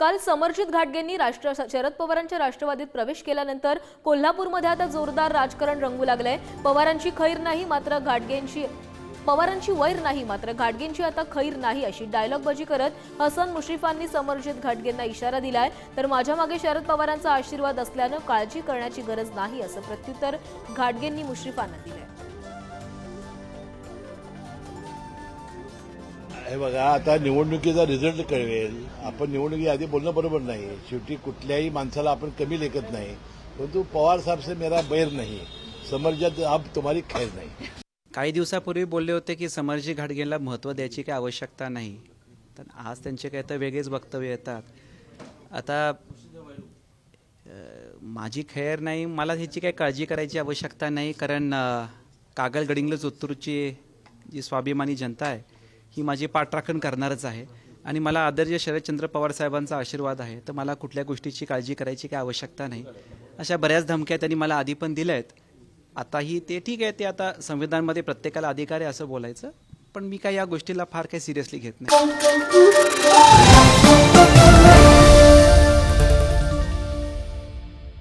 काल समर्जित घाटगेंनी राष्ट्र शरद पवारांच्या राष्ट्रवादीत प्रवेश केल्यानंतर कोल्हापूरमध्ये आता जोरदार राजकारण रंगू लागलंय. पवारांची खैर नाही मात्र घाटगेंची पवारांची वैर नाही मात्र घाटगेंची आता खैर नाही अशी डायलॉगबाजी करत हसन मुश्रीफांनी समर्जित घाटगेंना इशारा दिलाय. तर माझ्या मागे शरद पवारांचा आशीर्वाद असल्यानं काळजी करण्याची गरज नाही असं प्रत्युत्तर घाटगेंनी मुश्रीफांना दिलंय. हे बघा आता निवडणुकीचा रिझल्ट कळवेल आपण निवडणुकी आधी बोलणं बरोबर नाही. शेवटी कुठल्याही माणसाला आपण कमी लेखत नाही. परंतु पवार साहेब से मेरा बैर नाही. समर्जात अब तुम्हारी खैर नाही. काही दिवसापूर्वी बोलले होते की समर्जी घाटगेंना महत्त्व द्यायची काही आवश्यकता नाही. तर आज त्यांचे काही तर वेगळेच वक्तव्य येतात. आता माझी खैर नाही मला ह्याची काही काळजी करायची आवश्यकता नाही. कारण कागल गडिंग्लज उत्तूरची जी स्वाभिमानी जनता आहे ही माझी पाठराखण करणारच आहे. आणि मला आदर्श शरदचंद्र पवार साहेबांचा आशीर्वाद आहे. तर मला कुठल्या गोष्टीची काळजी करायची काही आवश्यकता नाही. अशा बऱ्याच धमक्या त्यांनी मला आधी पण दिल्या आहेत आताही ते ठीक आहे ते आता संविधानमध्ये प्रत्येकाला अधिकार आहे असं बोलायचं. पण मी काय या गोष्टीला फार काही सिरियसली घेत नाही.